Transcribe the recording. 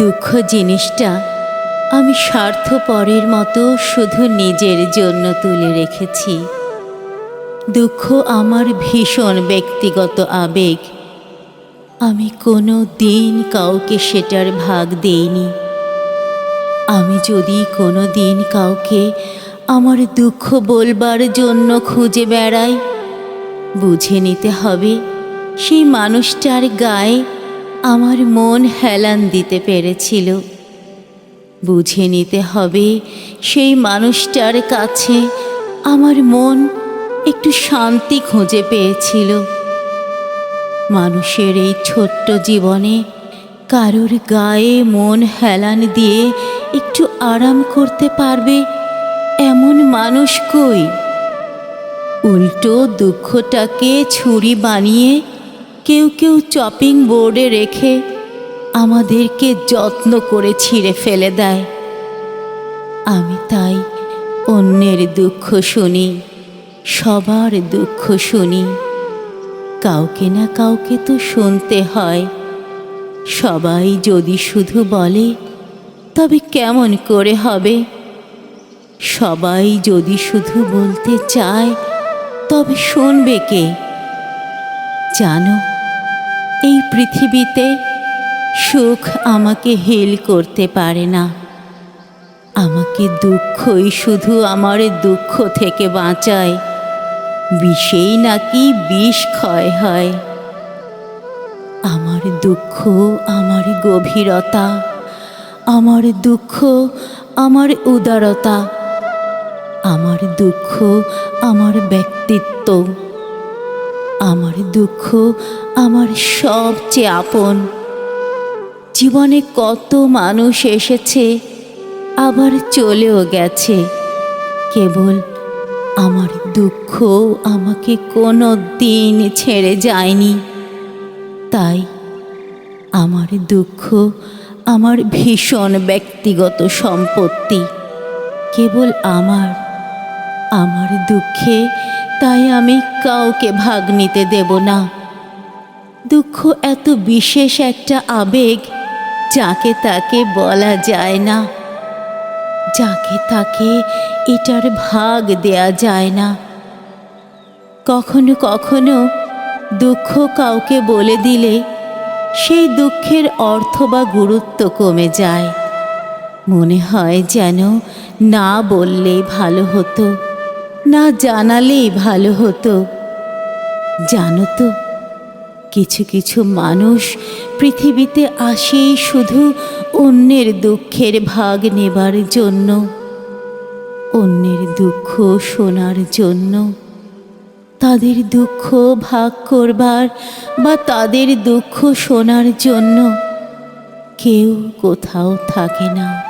দুঃখ জিনিসটা আমি স্বার্থপরের মতো শুধু নিজের জন্য তুলে রেখেছি। দুঃখ আমার ভীষণ ব্যক্তিগত আবেগ। আমি কোনো দিন কাউকে সেটার ভাগ দেইনি। আমি যদি কোনো দিন কাউকে আমার দুঃখ বলবার জন্য খুঁজে বেড়াই, বুঝে নিতে হবে সেই মানুষটার গায়ে আমার মন হেলান দিতে পেরেছিল। বুঝে নিতে হবে সেই মানুষটার কাছে আমার মন একটু শান্তি খুঁজে পেয়েছিল। মানুষের এই ছোট্ট জীবনে কারোর গায়ে মন হেলান দিয়ে একটু আরাম করতে পারবে এমন মানুষ কই? উল্টো দুঃখটাকে ছুরি বানিয়ে কেউ কেউ চপিং বোর্ডে রেখে আমাদেরকে যত্ন করে ছিঁড়ে ফেলে দেয়। আমি তাই অন্যের দুঃখ শুনি, সবার দুঃখ শুনি। কাউকে না কাউকে তো শুনতে হয়। সবাই যদি শুধু বলে, তবে কেমন করে হবে? সবাই যদি শুধু বলতে চায়, তবে শুনবে কে? জানো এই পৃথিবীতে সুখ আমাকে হেল করতে পারে না। আমাকে দুঃখই শুধু আমার দুঃখ থেকে বাঁচায়। বিষেই নাকি বিষ ক্ষয় হয়। আমার দুঃখ আমার গভীরতা, আমার দুঃখ আমার উদারতা, আমার দুঃখ আমার ব্যক্তিত্ব। আমার দুঃখ, আমার সবচেয়ে আপন। জীবনে কত মানুষ এসেছে, আবার চলেও গেছে। কেবল আমার দুঃখ আমাকে কোনো দিন ছেড়ে যায়নি। তাই আমার দুঃখ, আমার ভীষণ ব্যক্তিগত সম্পত্তি। কেবল আমার আমার দুঃখে তাই আমি কাউকে ভাগ নিতে দেব না। দুঃখ এত বিশেষ একটা আবেগ যাকে তাকে বলা যায় না। যাকে তাকে এটার ভাগ দেয়া যায় না। কখনো কখনো দুঃখ কাউকে বলে দিলে সেই দুঃখের অর্থ বা গুরুত্ব কমে যায়। মনে হয় যেন না বললেই ভালো হতো। না জানালেই ভালো হতো। জানো তো, কিছু কিছু মানুষ পৃথিবীতে আসেই শুধু অন্যের দুঃখের ভাগ নেবার জন্য, অন্যের দুঃখ শোনার জন্য। তাদের দুঃখ ভাগ করবার বা তাদের দুঃখ শোনার জন্য কেউ কোথাও থাকে না।